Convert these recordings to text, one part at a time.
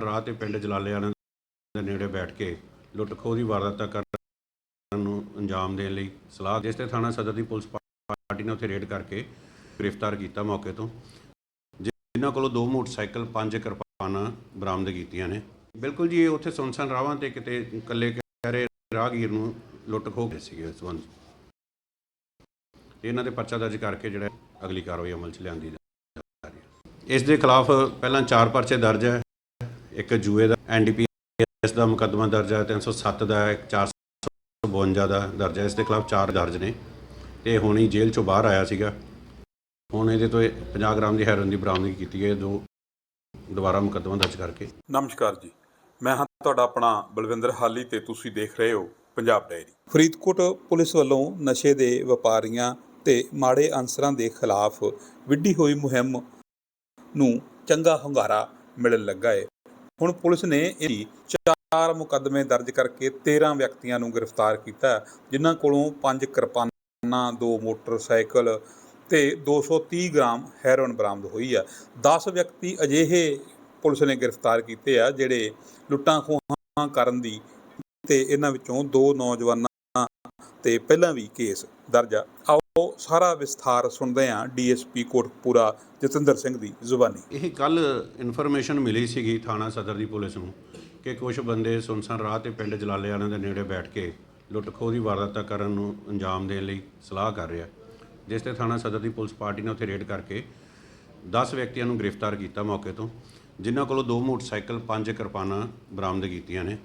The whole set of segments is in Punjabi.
ਰਾਹ ਤੇ ਪਿੰਡ ਜਲਾਲਿਆਣਾ ਦੇ ਨੇੜੇ ਬੈਠ ਕੇ ਲੁੱਟ ਖੋਹ ਦੀ ਵਾਰਦਾਤਾਂ ਕਰਨ ਨੂੰ ਅੰਜਾਮ ਦੇਣ ਲਈ ਸਲਾਹ ਜਿਸ ਤੇ ਥਾਣਾ ਸਦਰ ਦੀ ਪੁਲਿਸ ਪਾਰਟੀ ਨੇ ਉੱਥੇ ਰੇਡ ਕਰਕੇ ਗ੍ਰਿਫਤਾਰ ਕੀਤਾ ਮੌਕੇ ਤੋਂ, ਜਿਨ੍ਹਾਂ ਕੋਲੋਂ ਦੋ ਮੋਟਰਸਾਈਕਲ, ਪੰਜ ਕਿਰਪਾਨਾਂ ਬਰਾਮਦ ਕੀਤੀਆਂ ਨੇ। ਬਿਲਕੁਲ ਜੀ, ਇਹ ਉੱਥੇ ਸੁਨਸਾਨ ਰਾਵਾਂ ਤੇ ਕਿਤੇ ਇਕੱਲੇ ਕਹਿ ਰਹੇ ਰਾਹਗੀਰ ਨੂੰ ਲੁੱਟ ਖੋਹ ਗਏ ਸੀਗੇ ਇਸ ਸੰਬੰਧ। ਇਹਨਾਂ ਦੇ ਪਰਚਾ ਦਰਜ ਕਰਕੇ ਜਿਹੜਾ ਅਗਲੀ ਕਾਰਵਾਈ ਅਮਲ 'ਚ ਲਿਆਂਦੀ ਜਾ ਰਹੀ ਹੈ। ਇਸ ਦੇ ਖਿਲਾਫ ਪਹਿਲਾਂ ਚਾਰ ਪਰਚੇ ਦਰਜ ਹੈ। ਇੱਕ ਜੂਏ ਦਾ ਐਨਡੀਪੀਐਸ ਦਾ ਮੁਕੱਦਮਾ ਦਰਜ ਹੈ 307 ਦਾ ਹੈ, ਇੱਕ 452 ਦਾ ਦਰਜ ਹੈ। ਇਸ ਦੇ ਖਿਲਾਫ ਚਾਰ ਦਰਜ ਨੇ ਤੇ ਹੁਣ ਹੀ ਜੇਲ੍ਹ ਚੋਂ ਬਾਹਰ ਆਇਆ ਸੀਗਾ। ਹੁਣ ਇਹਦੇ ਤੋਂ ਇਹ 50 ਗ੍ਰਾਮ ਦੀ ਹੈਰੋਇਨ ਦੀ ਬਰਾਮਦਗੀ ਕੀਤੀ ਹੈ ਜੋ ਦੁਬਾਰਾ ਮੁਕੱਦਮਾ ਦਰਜ ਕਰਕੇ। ਨਮਸਕਾਰ ਜੀ। ਮੈਂ ਹਾਂ ਤੁਹਾਡਾ ਆਪਣਾ ਬਲਵਿੰਦਰ ਹਾਲੀ ਤੇ ਤੁਸੀਂ ਦੇਖ ਰਹੇ ਹੋ ਪੰਜਾਬ ਡਾਇਰੀ। ਫਰੀਦਕੋਟ ਪੁਲਿਸ ਵੱਲੋਂ ਨਸ਼ੇ ਦੇ ਵਪਾਰੀਆਂ ਤੇ ਮਾੜੇ ਅਨਸਰਾਂ ਦੇ ਖਿਲਾਫ ਵਿੱਢੀ ਹੋਈ ਮੁਹਿੰਮ ਨੂੰ ਚੰਗਾ ਹੁੰਗਾਰਾ ਮਿਲਣ ਲੱਗਾ ਹੈ। ਹੁਣ ਪੁਲਿਸ ਨੇ ਇਹ ਚਾਰ ਮੁਕੱਦਮੇ ਦਰਜ ਕਰਕੇ 13 ਵਿਅਕਤੀਆਂ ਨੂੰ ਗ੍ਰਿਫਤਾਰ ਕੀਤਾ ਜਿਨ੍ਹਾਂ ਕੋਲੋਂ ਪੰਜ ਕਿਰਪਾਨਾਂ, ਦੋ ਮੋਟਰਸਾਈਕਲ ਤੇ 230 ਗ੍ਰਾਮ ਹੈਰੋਇਨ ਬਰਾਮਦ ਹੋਈ ਆ 10 ਵਿਅਕਤੀ ਅਜਿਹੇ ਪੁਲਿਸ ਨੇ ਗ੍ਰਿਫਤਾਰ ਕੀਤੇ ਆ, ਜਿਹੜੇ ਲੁੱਟਾਂ ਖੋਹਾਂ ਕਰਨ ਦੀ ਤੇ ਇਹਨਾਂ ਵਿੱਚੋਂ ਦੋ ਨੌਜਵਾਨਾਂ ਤੇ ਪਹਿਲਾਂ ਵੀ ਕੇਸ ਦਰਜ ਆ। ਉਹ ਸਾਰਾ ਵਿਸਥਾਰ ਸੁਣਦੇ ਆ ਡੀਐਸਪੀ ਕੋਟਪੂਰਾ ਜਤਿੰਦਰ ਸਿੰਘ ਦੀ ਜ਼ੁਬਾਨੀ। ਇਹ ਕੱਲ ਇਨਫੋਰਮੇਸ਼ਨ ਮਿਲੀ ਸੀਗੀ ਥਾਣਾ ਸਦਰ ਦੀ ਪੁਲਿਸ ਨੂੰ ਕਿ ਕੁਝ ਬੰਦੇ ਸੁਨਸਾਨ ਰਾਹ ਤੇ ਪਿੰਡ ਜਲਾਲਿਆਣਾ ਦੇ ਨੇੜੇ ਬੈਠ ਕੇ ਲੁੱਟ ਖੋਹ ਦੀ ਵਾਰਦਾਤਾਂ ਕਰਨ ਨੂੰ ਅੰਜਾਮ ਦੇਣ ਲਈ ਸਲਾਹ ਕਰ ਰਿਹਾ। ਜਿਸ ਤੇ ਥਾਣਾ ਸਦਰ ਦੀ ਪੁਲਿਸ ਪਾਰਟੀ ਨੇ ਉੱਥੇ ਰੇਡ ਕਰਕੇ 10 ਵਿਅਕਤੀਆਂ ਨੂੰ ਗ੍ਰਿਫਤਾਰ ਕੀਤਾ ਮੌਕੇ ਤੋਂ, ਜਿਨ੍ਹਾਂ ਕੋਲੋਂ ਦੋ ਮੋਟਰਸਾਈਕਲ, ਪੰਜ ਕਿਰਪਾਨਾਂ ਬਰਾਮਦ ਕੀਤੀਆਂ ਨੇ।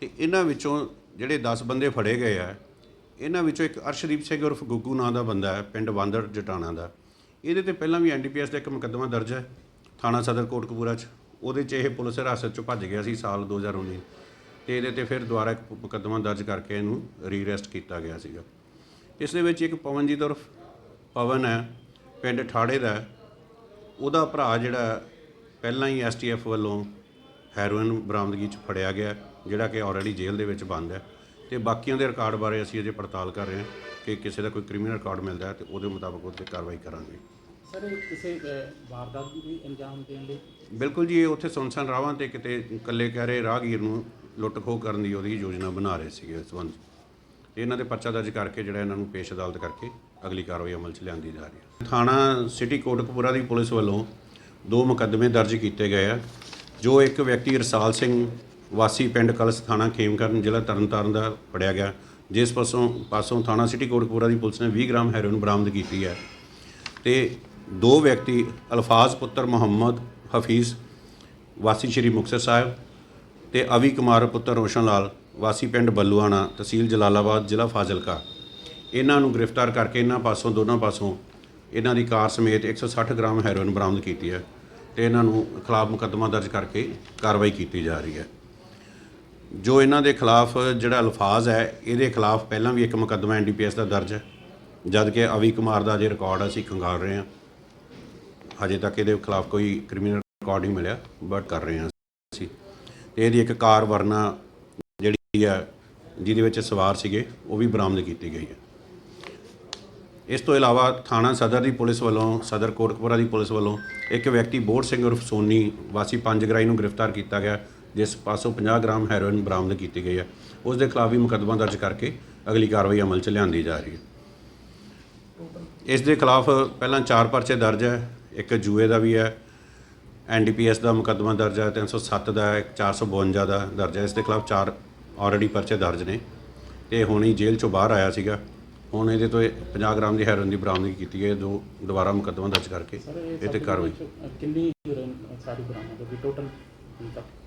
ਤੇ ਇਹਨਾਂ ਵਿੱਚੋਂ ਜਿਹੜੇ 10 ਬੰਦੇ ਫੜੇ ਗਏ ਆ ਇਹਨਾਂ ਵਿੱਚੋਂ ਇੱਕ ਅਰਸ਼ਦੀਪ ਸਿੰਘ ਉਰਫ ਗੁੱਗੂ ਨਾਂ ਦਾ ਬੰਦਾ ਹੈ, ਪਿੰਡ ਵਾਂਦੜ ਜਟਾਣਾ ਦਾ। ਇਹਦੇ ਤੇ ਪਹਿਲਾਂ ਵੀ ਐਨਡੀਪੀਐਸ ਦਾ ਇੱਕ ਮੁਕੱਦਮਾ ਦਰਜ ਹੈ, ਥਾਣਾ ਸਦਰ ਕੋਟਕਪੂਰਾ 'ਚ। ਉਹਦੇ 'ਚ ਇਹ ਪੁਲਿਸ ਹਿਰਾਸਤ 'ਚੋਂ ਭੱਜ ਗਿਆ ਸੀ ਸਾਲ 2019 ਤੇ ਇਹਦੇ ਤੇ ਫਿਰ ਦੁਬਾਰਾ ਇੱਕ ਮੁਕੱਦਮਾ ਦਰਜ ਕਰਕੇ ਇਹਨੂੰ ਰੀਅਰੈਸਟ ਕੀਤਾ ਗਿਆ ਸੀਗਾ। ਇਸ ਦੇ ਵਿੱਚ ਇੱਕ ਪਵਨਜੀਤ ਉਰਫ ਪਵਨ ਹੈ, ਪਿੰਡ ਠਾੜੇ ਦਾ ਉਹਦਾ ਭਰਾ ਜਿਹੜਾ ਪਹਿਲਾਂ ਹੀ ਐਸਟੀਐਫ ਵੱਲੋਂ ਹੈਰੋਇਨ ਬਰਾਮਦਗੀ 'ਚ ਫੜਿਆ ਗਿਆ, ਜਿਹੜਾ ਕਿ ਆਲਰੇਡੀ ਜੇਲ੍ਹ ਦੇ ਵਿੱਚ ਬੰਦ ਹੈ। ਤੇ ਬਾਕੀਆਂ ਦੇ ਰਿਕਾਰਡ ਬਾਰੇ ਅਸੀਂ ਅਜੇ ਪੜਤਾਲ ਕਰ ਰਹੇ ਹਾਂ ਕਿ ਕਿਸੇ ਦਾ ਕੋਈ ਕ੍ਰਿਮੀਨਲ ਰਿਕਾਰਡ ਮਿਲਦਾ ਹੈ ਤੇ ਉਹਦੇ ਮੁਤਾਬਕ ਉਹ 'ਤੇ ਕਾਰਵਾਈ ਕਰਾਂਗੇ। ਸਰ ਕਿਸੇ ਵਾਰਦਾਤ ਨੂੰ ਵੀ ਅੰਜਾਮ ਦੇਣ ਲਈ? ਬਿਲਕੁਲ ਜੀ ਇਹ ਉੱਥੇ ਸੁਨਸਾਨ ਰਾਵਾਂ ਤੇ ਕਿਤੇ ਇਕੱਲੇ ਕਹਿ ਰਹੇ ਰਾਹਗੀਰ ਨੂੰ ਲੁੱਟ ਖੋਹ ਕਰਨ ਦੀ ਉਹਦੀ ਯੋਜਨਾ ਬਣਾ ਰਹੇ ਸੀਗੇ ਇਸ ਸੰਬੰਧ 'ਚ। ਇਹਨਾਂ ਦੇ ਪਰਚਾ ਦਰਜ ਕਰਕੇ ਜਿਹੜਾ ਇਹਨਾਂ ਨੂੰ ਪੇਸ਼ ਅਦਾਲਤ ਕਰਕੇ ਅਗਲੀ ਕਾਰਵਾਈ ਅਮਲ 'ਚ ਲਿਆਂਦੀ ਜਾ ਰਹੀ ਹੈ। ਥਾਣਾ ਸਿਟੀ ਕੋਟਕਪੂਰਾ ਦੀ ਪੁਲਿਸ ਵੱਲੋਂ ਦੋ ਮੁਕੱਦਮੇ ਦਰਜ ਕੀਤੇ ਗਏ ਆ ਜੋ ਇੱਕ ਵਿਅਕਤੀ ਰਸਾਲ ਸਿੰਘ ਵਾਸੀ ਪਿੰਡ ਕਲਸ ਥਾਣਾ ਖੇਮਕਰਨ ਜ਼ਿਲ੍ਹਾ ਤਰਨਤਾਰਨ ਦਾ ਫੜਿਆ ਗਿਆ, ਜਿਸ ਪਾਸੋਂ ਪਾਸੋਂ ਥਾਣਾ ਸਿਟੀ ਕੋਟਕਪੂਰਾ ਦੀ ਪੁਲਿਸ ਨੇ 20 ਗ੍ਰਾਮ ਹੈਰੋਇਨ ਬਰਾਮਦ ਕੀਤੀ ਹੈ। ਤੇ ਦੋ ਵਿਅਕਤੀ, ਅਲਫਾਜ਼ ਪੁੱਤਰ ਮੁਹੰਮਦ ਹਫੀਜ਼, ਵਾਸੀ ਸ਼੍ਰੀ ਮੁਕਤਸਰ ਸਾਹਿਬ ਤੇ ਅਵੀ ਕੁਮਾਰ ਪੁੱਤਰ ਰੋਸ਼ਨ ਲਾਲ, ਵਾਸੀ ਪਿੰਡ ਬੱਲੂਆਣਾ ਤਹਿਸੀਲ ਜਲਾਲਾਬਾਦ, ਜ਼ਿਲ੍ਹਾ ਫਾਜ਼ਿਲਕਾ। ਇਹਨਾਂ ਨੂੰ ਗ੍ਰਿਫਤਾਰ ਕਰਕੇ ਇਹਨਾਂ ਪਾਸੋਂ, ਦੋਨਾਂ ਪਾਸੋਂ ਇਹਨਾਂ ਦੀ ਕਾਰ ਸਮੇਤ 160 ਗ੍ਰਾਮ ਹੈਰੋਇਨ ਬਰਾਮਦ ਕੀਤੀ ਹੈ ਤੇ ਇਹਨਾਂ ਨੂੰ ਖਿਲਾਫ ਮੁਕੱਦਮਾ ਦਰਜ ਕਰਕੇ ਕਾਰਵਾਈ ਕੀਤੀ ਜਾ ਰਹੀ ਹੈ। ਜੋ ਇਹਨਾਂ ਦੇ ਖਿਲਾਫ ਜਿਹੜਾ ਅਲਫਾਜ਼ ਹੈ, ਇਹਦੇ ਖਿਲਾਫ ਪਹਿਲਾਂ ਵੀ ਇੱਕ ਮੁਕੱਦਮਾ ਐਨਡੀਪੀਐਸ ਦਾ ਦਰਜ ਹੈ। ਜਦ ਕਿ ਅਵੀ ਕੁਮਾਰ ਦਾ ਜੇ ਰਿਕਾਰਡ ਅਸੀਂ ਕੰਗਾਲ ਰਹੇ ਹਾਂ। ਹਜੇ ਤੱਕ ਇਹਦੇ ਖਿਲਾਫ ਕੋਈ ਕ੍ਰਿਮੀਨਲ ਰਿਕਾਰਡ ਨਹੀਂ ਮਿਲਿਆ ਬਟ ਕਰ ਰਹੇ ਹਾਂ ਅਸੀਂ। ਤੇ ਇਹਦੀ ਇੱਕ ਕਾਰ ਵਰਨਾ ਜਿਹੜੀ ਹੈ, ਜਿਹਦੇ ਵਿੱਚ ਸਵਾਰ ਸੀਗੇ, ਉਹ ਵੀ ਬਰਾਮਦ ਕੀਤੀ ਗਈ ਹੈ। ਇਸ ਤੋਂ ਇਲਾਵਾ ਥਾਣਾ ਸਦਰ ਦੀ ਪੁਲਿਸ ਵੱਲੋਂ, ਸਦਰ ਕੋਟਕਪੁਰਾ ਦੀ ਪੁਲਿਸ ਵੱਲੋਂ ਇੱਕ ਵਿਅਕਤੀ ਬੋਰ ਸਿੰਘ ਉਰਫ ਸੋਨੀ ਵਾਸੀ ਪੰਜ ਗਰਾਈ ਨੂੰ ਗ੍ਰਿਫਤਾਰ ਕੀਤਾ ਗਿਆ। ਜਿਸ ਪਾਸੋਂ 50 ਗ੍ਰਾਮ ਹੈਰੋਇਨ ਬਰਾਮਦ ਕੀਤੀ ਗਈ ਹੈ ਉਸ ਦੇ ਖਿਲਾਫ ਵੀ ਮੁਕੱਦਮਾ ਦਰਜ ਕਰਕੇ ਅਗਲੀ ਕਾਰਵਾਈ ਅਮਲ 'ਚ ਲਿਆਂਦੀ ਜਾ ਰਹੀ ਹੈ। ਇਸ ਦੇ ਖਿਲਾਫ ਪਹਿਲਾਂ ਚਾਰ ਪਰਚੇ ਦਰਜ ਹੈ ਇੱਕ ਜੂਏ ਦਾ ਵੀ ਹੈ ਐਨਡੀਪੀਐਸ ਦਾ ਮੁਕੱਦਮਾ ਦਰਜ ਹੈ 307 ਦਾ ਹੈ ਇੱਕ 452 ਦਾ ਦਰਜ ਹੈ। ਇਸ ਦੇ ਖਿਲਾਫ ਚਾਰ ਆਲਰੇਡੀ ਪਰਚੇ ਦਰਜ ਨੇ ਤੇ ਹੁਣ ਹੀ ਜੇਲ੍ਹ ਚੋਂ ਬਾਹਰ ਆਇਆ ਸੀਗਾ। ਹੁਣ ਇਹਦੇ ਤੋਂ ਇਹ 50 ਗ੍ਰਾਮ ਦੀ ਹੈਰੋਇਨ ਦੀ ਬਰਾਮਦਗੀ ਕੀਤੀ ਹੈ ਜੋ ਦੁਬਾਰਾ ਮੁਕੱਦਮਾ ਦਰਜ ਕਰਕੇ ਇਹ ਤੇ ਕਾਰਵਾਈ ਕਿੰਨੀ ਹੀਰੋਇਨ ਸਾਰੀ ਬਰਾਮਦ ਹੋਈ ਟੋਟਲ ਹੁਣ ਤੱਕ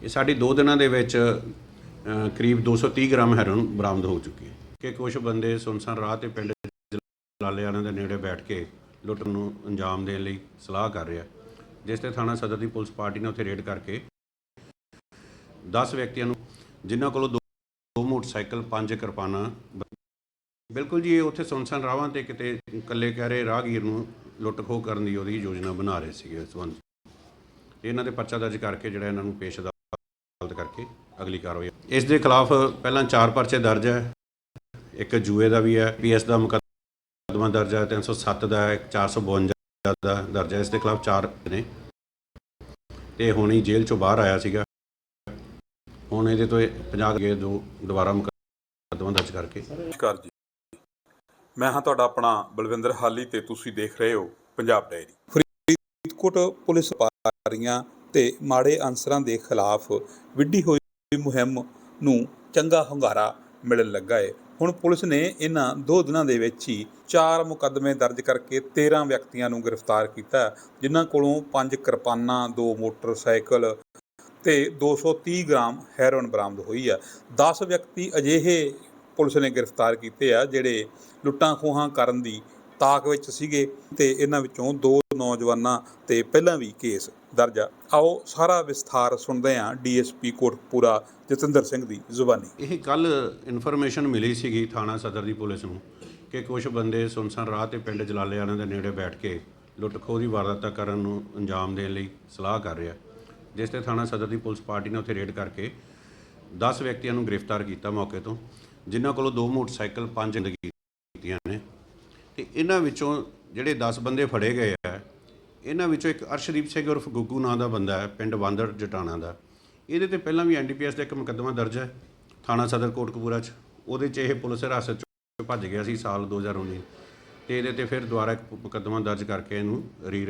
ਇਹ ਸਾਡੀ 2 ਦਿਨਾਂ ਦੇ ਵਿੱਚ ਅ, ਕਰੀਬ 230 ਗ੍ਰਾਮ ਹੈਰੋਇਨ ਬਰਾਮਦ ਹੋ ਚੁੱਕੀ ਹੈ। ਕਿ ਕੁਝ ਬੰਦੇ ਸੁਨਸਾਨ ਰਾਹ ਤੇ ਪਿੰਡ ਜਲਾਲਿਆਣਾ ਦੇ ਨੇੜੇ ਬੈਠ ਕੇ ਲੁੱਟ ਨੂੰ ਅੰਜਾਮ ਦੇਣ ਲਈ ਸਲਾਹ ਕਰ ਰਿਹਾ ਜਿਸ ਤੇ ਥਾਣਾ ਸਦਰ ਦੀ ਪੁਲਿਸ ਪਾਰਟੀ ਨੇ ਉੱਥੇ ਰੇਡ ਕਰਕੇ 10 ਵਿਅਕਤੀਆਂ ਨੂੰ ਜਿਨ੍ਹਾਂ ਕੋਲੋਂ ਦੋ ਦੋ ਮੋਟਰਸਾਈਕਲ ਪੰਜ ਕਿਰਪਾਨਾਂ ਬਿਲਕੁਲ ਜੀ ਇਹ ਉੱਥੇ ਸੁਨਸਾਨ ਰਾਵਾਂ ਤੇ ਕਿਤੇ ਇਕੱਲੇ ਕਹਿ ਰਹੇ ਰਾਹਗੀਰ ਨੂੰ ਲੁੱਟ ਖੋਹ ਕਰਨ ਦੀ ਉਹਦੀ ਯੋਜਨਾ ਬਣਾ ਰਹੇ ਸੀਗੇ ਇਸ ਸੰਬੰਧ ਤੇ ਇਹਨਾਂ ਦੇ ਪਰਚਾ ਦਰਜ ਕਰਕੇ ਜਿਹੜਾ ਇਹਨਾਂ ਨੂੰ ਪੇਸ਼ ਅਦਾਲਤ ਕਰਕੇ ਅਗਲੀ ਕਾਰਵਾਈ ਇਸ ਦੇ ਖਿਲਾਫ ਪਹਿਲਾਂ ਚਾਰ ਪਰਚੇ ਦਰਜ ਹੈ। ਇੱਕ ਜੂਏ ਦਾ ਵੀ ਹੈ, ਪੀਐਸ ਦਾ ਮੁਕੱਦਮਾ ਦਰਜ ਹੈ 307 ਦਾ ਹੈ 452 ਦਾ ਦਰਜ ਹੈ। ਇਸ ਦੇ ਖਿਲਾਫ ਚਾਰ ਨੇ। ਤੇ ਹੁਣ ਹੀ ਜੇਲ੍ਹ ਚੋਂ ਬਾਹਰ ਆਇਆ ਸੀਗਾ। ਹੁਣ ਇਹਦੇ ਤੋਂ 50 ਅੱਗੇ ਦੋ ਦੁਬਾਰਾ ਮੁਕੱਦਮਾ ਦਰਜ ਕਰਕੇ। ਨਮਸਕਾਰ ਜੀ, ਮੈਂ ਹਾਂ ਤੁਹਾਡਾ ਆਪਣਾ ਬਲਵਿੰਦਰ ਹਾਲੀ ਤੇ ਤੁਸੀਂ ਦੇਖ ਰਹੇ ਹੋ ਪੰਜਾਬ ਡਾਇਰੀ। ਫਰੀਦਕੋਟ ਪੁਲਿਸ ਪਾਰੀਆਂ ਤੇ ਮਾੜੇ ਅਨਸਰਾਂ ਦੇ ਖਿਲਾਫ ਵਿੱਢੀ ਹੋਈ ਮੁਹਿੰਮ ਨੂੰ ਚੰਗਾ ਹੁੰਗਾਰਾ ਮਿਲਣ ਲੱਗਾ ਹੈ ਹੁਣ ਪੁਲਿਸ ਨੇ ਇਹਨਾਂ ਦੋ ਦਿਨਾਂ ਦੇ ਵਿੱਚ ਹੀ ਚਾਰ ਮੁਕੱਦਮੇ ਦਰਜ ਕਰਕੇ 13 ਵਿਅਕਤੀਆਂ ਨੂੰ ਗ੍ਰਿਫਤਾਰ ਕੀਤਾ, ਜਿਨ੍ਹਾਂ ਕੋਲੋਂ ਪੰਜ ਕਿਰਪਾਨਾਂ, ਦੋ ਮੋਟਰਸਾਈਕਲ ਤੇ 230 ਗ੍ਰਾਮ ਹੈਰੋਇਨ ਬਰਾਮਦ ਹੋਈ ਆ। 10 ਵਿਅਕਤੀ ਅਜਿਹੇ ਪੁਲਿਸ ਨੇ ਗ੍ਰਿਫਤਾਰ ਕੀਤੇ ਆ, ਜਿਹੜੇ ਲੁੱਟਾਂ ਖੋਹਾਂ ਕਰਨ ਦੀ ਤਾਕ ਵਿੱਚ ਸੀਗੇ ਤੇ ਇਹਨਾਂ ਵਿੱਚੋਂ ਦੋ ਨੌਜਵਾਨਾਂ ਤੇ ਪਹਿਲਾਂ ਵੀ ਕੇਸ ਦਰਜ ਆ। ਆਓ ਸਾਰਾ ਵਿਸਥਾਰ ਸੁਣਦੇ ਹਾਂ ਡੀਐਸਪੀ ਕੋਟਪੂਰਾ ਜਤਿੰਦਰ ਸਿੰਘ ਦੀ ਜ਼ੁਬਾਨੀ। ਇਹ ਕੱਲ ਇਨਫੋਰਮੇਸ਼ਨ ਮਿਲੀ ਸੀਗੀ ਥਾਣਾ ਸਦਰ ਦੀ ਪੁਲਿਸ ਨੂੰ ਕਿ ਕੁਝ ਬੰਦੇ ਸੁਨਸਾਨ ਰਾਹ ਤੇ ਪਿੰਡ ਜਲਾਲਿਆਣਾ ਦੇ ਨੇੜੇ ਬੈਠ ਕੇ ਲੁੱਟ ਖੋਹ ਦੀ ਵਾਰਦਾਤਾਂ ਕਰਨ ਨੂੰ ਅੰਜਾਮ ਦੇਣ ਲਈ ਸਲਾਹ ਕਰ ਰਿਹਾ। ਜਿਸ ਤੇ ਥਾਣਾ ਸਦਰ ਦੀ ਪੁਲਿਸ ਪਾਰਟੀ ਨੇ ਉੱਥੇ ਰੇਡ ਕਰਕੇ 10 ਵਿਅਕਤੀਆਂ ਨੂੰ ਗ੍ਰਿਫਤਾਰ ਕੀਤਾ ਮੌਕੇ ਤੋਂ, ਜਿਨ੍ਹਾਂ ਕੋਲੋਂ ਦੋ ਮੋਟਰਸਾਈਕਲ, ਪੰਜ ਜ਼ਿੰਦਗੀ ਕੀਤੀਆਂ ਨੇ। ਤੇ ਇਹਨਾਂ ਵਿੱਚੋਂ ਜਿਹੜੇ 10 ਬੰਦੇ ਫੜੇ ਗਏ ਆ ਇਹਨਾਂ ਵਿੱਚੋਂ ਇੱਕ ਅਰਸ਼ਦੀਪ ਸਿੰਘ ਉਰਫ ਗੁੱਗੂ ਨਾਂ ਦਾ ਬੰਦਾ ਹੈ, ਪਿੰਡ ਬਾਂਦਰ ਜਟਾਣਾ ਦਾ। ਇਹਦੇ ਤੇ ਪਹਿਲਾਂ ਵੀ ਐਨਡੀਪੀਐਸ ਦਾ ਇੱਕ ਮੁਕੱਦਮਾ ਦਰਜ ਹੈ, ਥਾਣਾ ਸਦਰ ਕੋਟਕਪੂਰਾ 'ਚ। ਉਹਦੇ 'ਚ ਇਹ ਪੁਲਿਸ ਹਿਰਾਸਤ 'ਚ ਭੱਜ ਗਿਆ ਸੀ ਸਾਲ 2019 ਤੇ ਇਹਦੇ ਤੇ ਫਿਰ ਦੁਬਾਰਾ ਇੱਕ ਮੁਕੱਦਮਾ ਦਰਜ ਕਰਕੇ ਇਹਨੂੰ ਰੀ